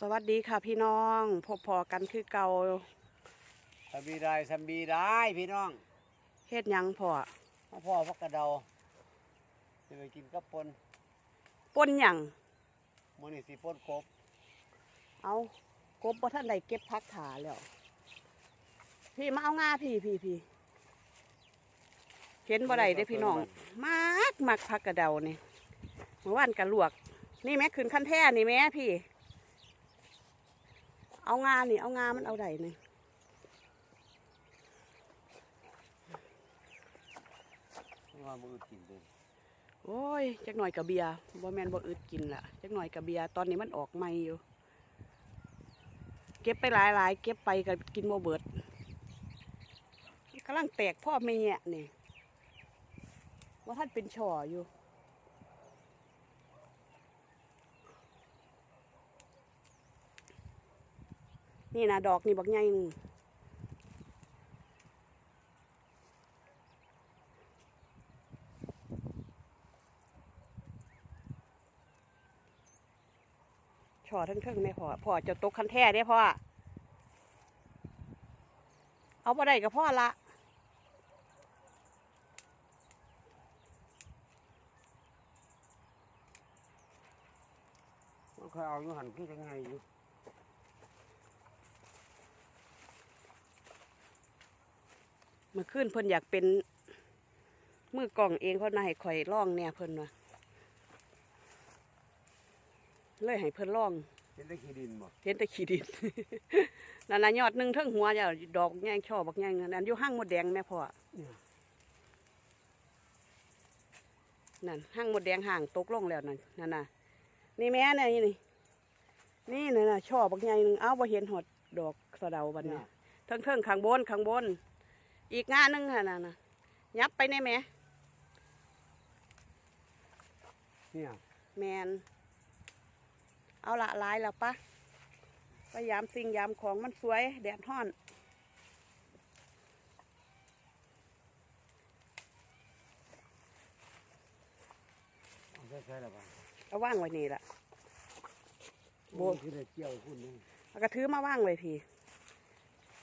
สวัสดีค่ะพี่น้องพบพอกันคือเก่าสำบีได้สำบีได้พี่น้องเฮ็ดหยังพ่อมาพ่อพักกระเดาจะไปกินกับปนป่นหยังมื้อนี้สิปนกบเอากบบ่ท่านใดเก็บพักถาแล้ว พี่มาเอางาพี่พี่พี่เห็นบ่ได้เด้อพี่น้องมากมักพักกระเดานี่เมื่อวานกะลวก นี่แม่ขึ้นขั้นแท่นี่แม่พี่ เอางานี่ เอางามันเอาได้นี่ว่ามื้ออื่นกินเลยโอ้ยจักหน่อยกับเบียร์บ่แม่นบ่อึดกินละจักหน่อยกับเบียร์ตอนนี้มันออกใหม่อยู่ เก็บไปหลายๆ เก็บไปก็กินบ่เบิดกำลังแตกพ่อแม่นี่ว่าท่านเป็นช่ออยู่ นี่นะดอกนี่บักใหญ่นึงช่อทั้งๆไม่พอพ่อจะตกคันแท้ได้พ่อ เอาบ่ได้กับพ่อละมันเคยเอาอยู่หันคือจังไงอยู่ มื่อคืนเพิ่นอยากเป็นมือกล่องเองเขาน่าให้ข่อยล่องเนี่ยเพิ่นว่าเลยให้เพิ่นล่องเป็นได้ขี้ดินบ่เห็นแต่ขี้ดิน นั่นน่ะยอดหนึ่งเทั้งหัวจ้ะดอกแง่งช่อบักแง่งนั่นอันอยู่ห้างมดแดงแม่พ่อเนี่ยนั่นห้างมดแดงห่างตกลงแล้วนั่นนั่นน่ะนี่แม่เนี่ยนี่นี่นี่นั่นน่ะช่อบักแง่งหนึงเอาบ่เห็นหดดอกสะเดาบัดนี้เทิงเทิงๆข้างบนข้างบน อีกงานหนึงค่ะนั่นน่ะยับไปในแม่เนี่ยแมนเอาละลายแล้วปะพยายามสิ่งยามของมันสวย แดดฮ้อน เอาใส่ใส่ละบ้างเอาว่างไว้นี่ละโบโบคือได้เกี่ยวคุณนึงเอากระถือมาว่างไว้พี่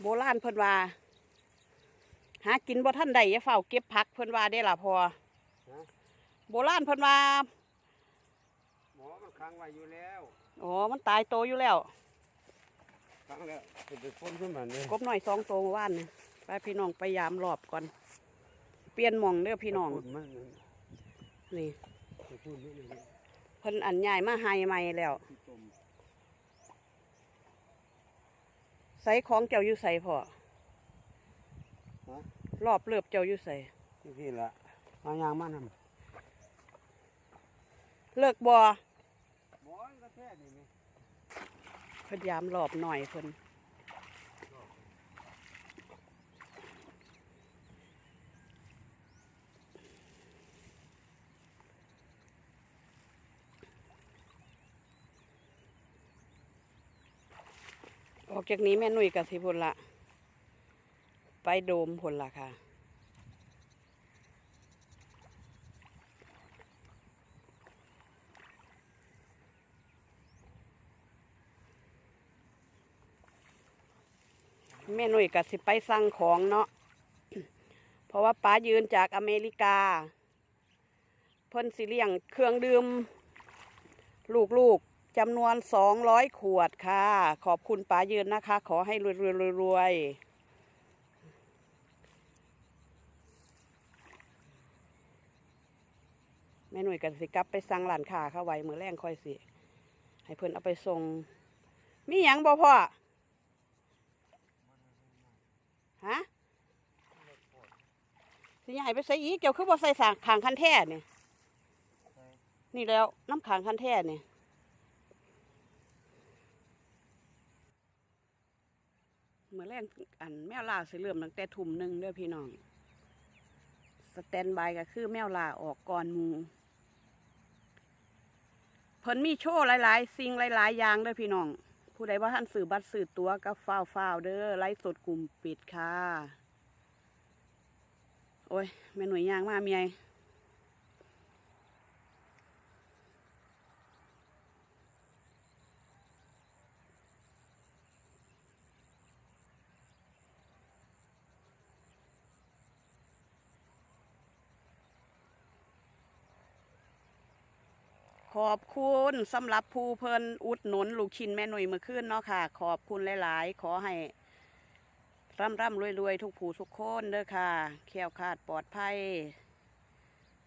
โบราณเพิ่นว่า หากินบ่ท่านใดอย่าเฝ้าเก็บผักเพิ่นว่าได้ล่ะพอฮะโบราณเพิ่นว่าหมอมันค้างไว้อยู่แล้วอ๋อมันตายโตอยู่แล้วค้างแล้วเป็นไปพ่นขึ้นมาเนี่ยกบหน่อยสองโตเมื่อว่านนี่ไปพี่น้องไปยามรอบก่อน เปลี่ยนหมองเด้อพี่น้องพูดมันนั่นนี่ไปพูดนี่นี่เพิ่นอันใหญ่มาไฮใหม่แล้วที่ต้มใส่ของเจ้าอยู่ใส่พ่อฮะ รอบเลือบเจ้าอยู่ใส่ที่พี่ละเอายางมานำเลิกบ่หมอก็แท้นี่นี่เพิ่นยามรอบหน่อยเพิ่นออกจากนี้แม่นุ่ยกับสิพุ่นละ ไปโดมพุ่ะค่ะ แม่หนุ่ยกับสิไปสั่งของเนาะ เพราะว่าป้ายืนจากอเมริกา เพิ่นสิเลี้ยงเครื่องดื่ม ลูกๆจำนวนสองร้อยขวดค่ะ ขอบคุณป้ายืนนะคะ ขอให้รวยรวยรวย แม่หนุ่ยกับสิกลับไปสั่งหลานค้าเข้าไว้เมื่อแรงค่อยสิ ให้เพิ่นเอาไปส่ง มีหยังบ่พ่อ ฮะสิใหญ่ไปใส่อีกเกี่ยวคือบ่ใส่สางขางคันแท่นี่นี่แล้วน้ำขางคันแท่นี่เมื่อแรกอันแมวลาสิเริ่มตั้งแต่ทุ่มหนึ่งเด้อพี่น้อง สแตนบายก็คือแมวลาออกก่อนมู เพิ่นมีโชว์หลายๆ สิ่งหลายๆ อย่างเด้อพี่น้อง ผู้ใดว่าท่านสื่อบัตรสื่อตัวก็ฟ้าวฟ้าวเด้อไลฟ์สดกลุ่มปิดค่ะ โอ้ยแม่หน่วยยางมาเมีย ขอบคุณสำหรับผู้เพิ่นอุดหนุนลูกชิ้นแม่หนุ่ยเมื่อคืนเนาะค่ะ ขอบคุณหลาย ๆ ขอให้ร่ำร่ำรวยรวยๆทุกผู้ทุกคนเด้อค่ะแคล้วคลาดปลอดภัย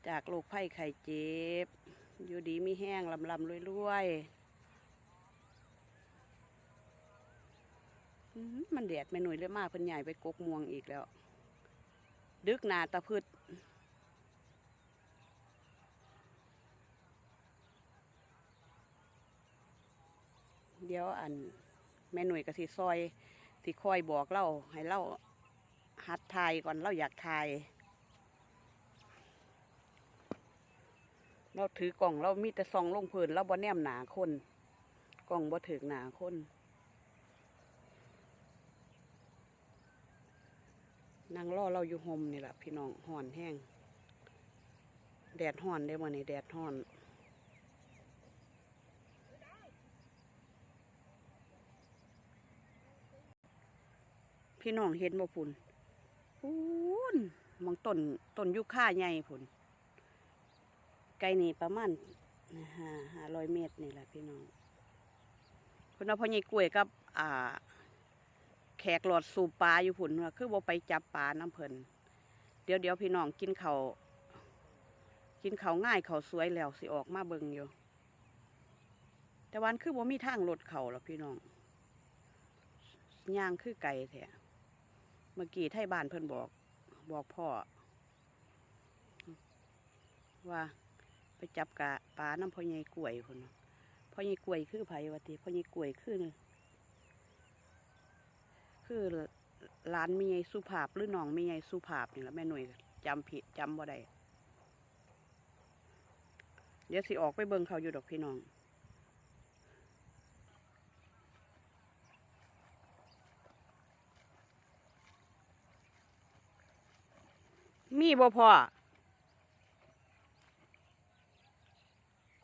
จากโรคภัยไข้เจ็บ อยู่ดีมีแห้งลำลำรวยรวยๆมันแดดแม่หนุ่ยเลยมากเพิ่นใหญ่ไปกกม่วงอีกแล้ว ดึกหนาตะพืด เดี๋ยวอันแม่หน่วยก็สิซอยสิคอยบอกเราให้เราหัดทายก่อนเราอยากทายเราถือกล่องเรามีแต่ซองลงพื้นเราบ่แนมหนาคนกล่องบ่ถึกหนาคนนั่งรอเราอยู่ห่มนี่แหละพี่น้องห่อนแห้งแดดห่อนได้บ่นี่แดดห่อน พี่น้องเห็นบ่พุ่นพูนมองต้นต้นยุค่าใหญ่พุ่นไกลนี่ประมาณห้าห้าร้อยเมตรนี่แหละพี่น้องคุณเอาพ่อใหญ่กล้วยกับอ่า แขกหลอดสูบปลาอยู่พุ่นว่าคือบ่ไปจับปลาน้ำเพิ่นเดี๋ยวเดี๋ยวพี่น้องกินเขากินเขาง่ายเขาสวยแล้วสิออกมาเบิ่งอยู่ แต่วันคือบ่มีทางรถเขาหรอกพี่น้องย่างคือไก่แท้ เมื่อกี้ไทยบ้านเพิ่นบอก บอกพ่อ ว่าไปจับกะปลาน้ำพ่อใหญ่กล้วยพุ่นพ่อใหญ่กล้วยคือไผ่วะติพ่อใหญ่กล้วยคือคือร้านมีไงสุภาพหรือน้องมีไงสุภาพนี่แหละแม่หน่วยจำผิดจำบ่ได้เดี๋ยวสิออกไปเบิ่งเขาอยู่ดอกพี่น้อง มีบ่พ่อ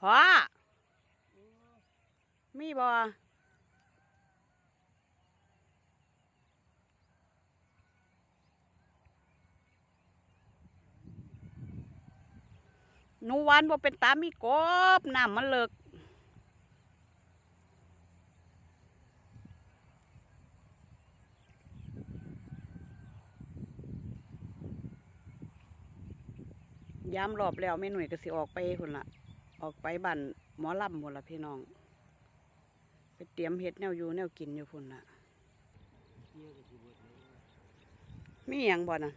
พ่อมีบ่หนูวานบ่เป็นตามีกบน้ำมันเลิก ยามรอบแล้วแม่หน่วยก็สิออกไปพุ่นละออกไปบ้านหมอลำพุ่นละพี่น้อง ไปเตรียมเฮ็ดแนวอยู่แนวกินอยู่พุ่นละเกี่ยวกับสิเบิดเลยมีหยังบ่น่ะ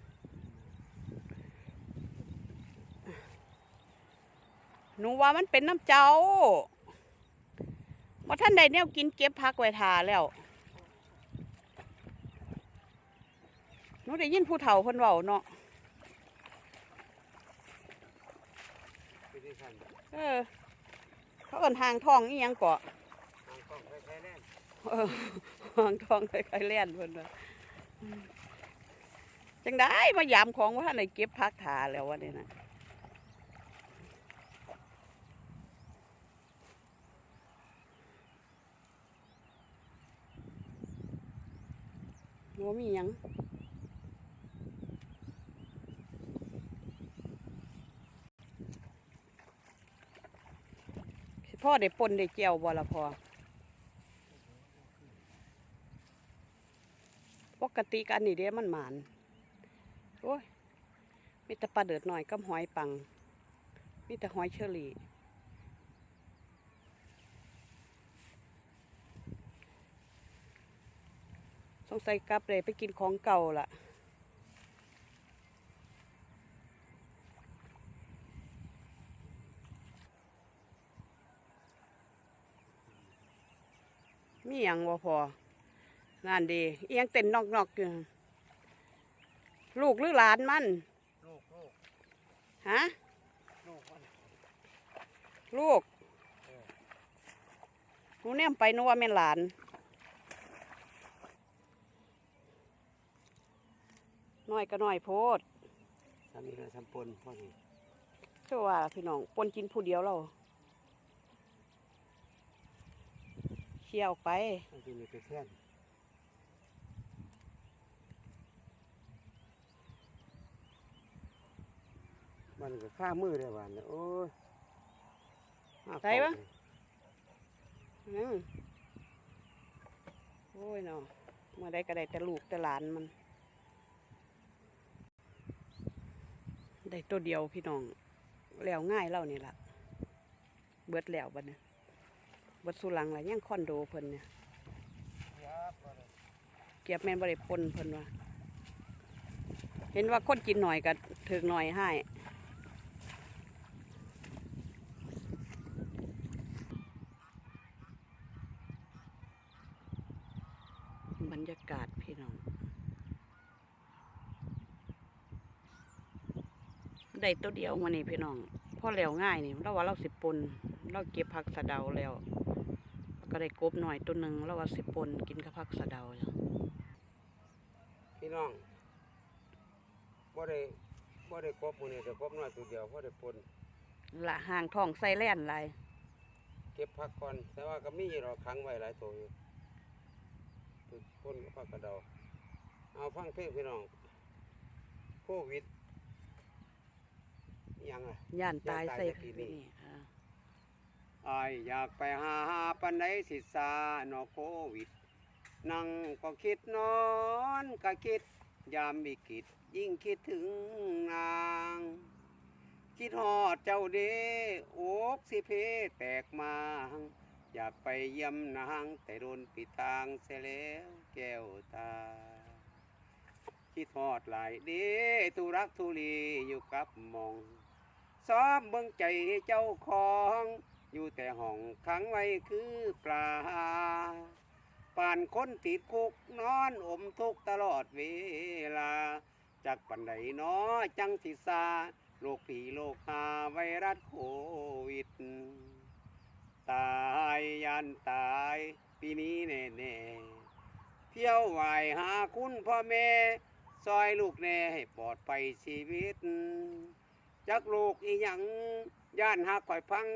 หนูว่ามันเป็นน้ำเจ้าว่าท่านใดแนวกินเก็บพักไว้ทาแล้วหนูได้ยินผู้เฒ่าเพิ่นเว้าเนาะ ไปได้สั่น เออ เขาเอิ้นหางทองอีหยังเกาะทางกล้องไปแค่แน่นเออหางทองคล้ายๆแล่นเพิ่นว่าอืมจังได้มายามของว่าท่านใดเก็บพักทาแล้ววะนี่นะโมมีหยัง พ่อได้ปนได้เจียวบ่ละพอปกติกันนี่เด้มันหมานโอ้ยมีแต่ปลาเดือดหน่อยกับหอยปังมีแต่หอยเชอรี่สงสัยกลับเลยไปกินของเก่าล่ะ มีอย่างบ่พอนั่นดีเอียงเต้นนอกๆอยู่ลูกหรือหลานมันลูกลูกฮะลูกมันลูกเออหนูเนี่ยไปนึกว่าแม่นหลานน้อยก็น้อยโพดทำนี่ละทำปนพอดีคือว่าพี่น้องปนกินผู้เดียวเรา เชี่ยวไปมันจะมีกระแค่นมันก็ข้ามือได้หวานเนี่ยโอ้ยใส่ปะ อืมโอ้ยเนาะมาได้ก็ได้แต่ลูกแต่หลานมัน ได้ตัวเดียวพี่น้องแล้วง่ายเล่านี่ล่ะ เบิดแล้วบัดเนี่ยเบิดสุหลังละยังคอนโดเพิ่นเนี่ยเก็บแม่นบริปนเพิ่นว่า เห็นว่าคนกินหน่อยก็ถึกหน่อยให้บรรยากาศพี่น้อง ได้ตัวเดียวมานี่พี่น้องพ่อแล้วง่ายนี่เราว่าเราสิบปนเราเก็บผักสะเดาแล้ว ก็ได้กบหน่อยตัวหนึ่งเราว่าสิปนกินกับผักสะเดาจ้ะพี่น้องบ่ได้บ่ได้กบมื้อนี้แต่กบน้อยตัวเดียวบ่ได้ปนละห่างท้องใส่แล่นหลายเก็บผักก่อนแต่ว่าก็มีเราขังไว้หลายตัวอยู่ตัวปนกับผักกระเดาเอาฟังเพลงพี่น้องโควิดอิหยังอะย่านตายใส่ย่านตายแต่ปีนี้นี่ อาอายอยากไปหาปันไดสิสานอโควิด นั่งก็คิดนอนก็คิด ยามวิกฤตยิ่งคิดถึงนาง คิดฮอดเจ้าเดโอกสิเพแตกมางอยากไปเยี่ยมนาง แต่โดนปิดทางเสียแล้วแก้วตา คิดฮอดหลายเดทุรักทุลีอยู่กับมองซ้อมเบิ่งใจเจ้าของ อยู่แต่ห้องขังไว้คือปลาป่านคนติดคุกนอนอมทุกตลอดเวลา จากปันใดน้อจังสิซาโรคผีโรคหาไวรัสโควิด ตายยันตายปีนี้แน่แน่ๆเที่ยวไหวหาคุณพ่อแม่ซอยลูกแน่ให้ปลอดภัยชีวิต จักลูกอีหยังย่านหักข่อยพัง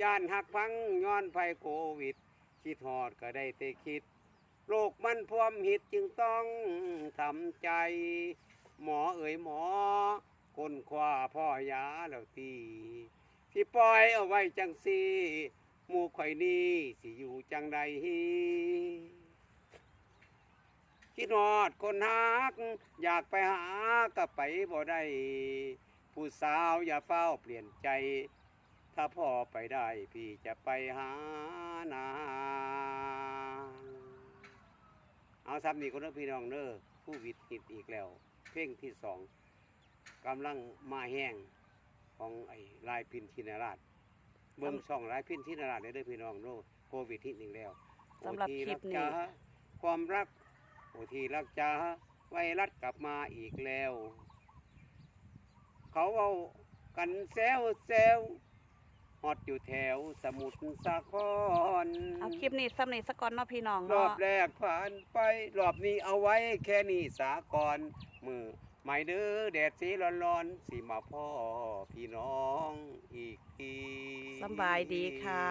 ย่านหักพังย้อนภัยโควิด คิดหอดก็ได้แต่คิดโรคมันพวมหิตจึงต้องทำใจ หมอเอ๋ยหมอก้นคว้าพ่อยาแล้วตีที่ปล่อยเอาไว้จังสีหมู่ข่อยนี้สิอยู่จังใดคิดฮอดคนฮัก อยากไปหาก็ไปบ่ได้ผู้สาวอย่าเฝ้าเปลี่ยนใจ ถ้าพ่อไปได้พี่จะไปหานางเอาซ้ำนี่คนเด้อพี่น้องเด้อผู้วิทย์หิตอีกแล้ว เพลงที่สองกำลังมาแห้งของไอ้ลายพินทินาราชเบิ่งช่องลายพินทินาราชเด้อพี่น้องเด้อโควิดฮิตอีกแล้วสำหรับโอทีคลิปนี้รักจ้าความรักโอทีรักจ้าไวรัสกลับมาอีกแล้ว เขาเอากันแซวแซว ฮอตอยู่แถวสมุทรสาคร เอาคลิปนี้ซ้ำนี้สักก่อนเนาะพี่น้องรอเนาะบแรกผ่านไป รอบนี้เอาไว้แค่นี้สากรมือไม่เด้อแดดสีร้อนๆสิมาพ่อพี่น้องอีกที สำบายดีค่ะ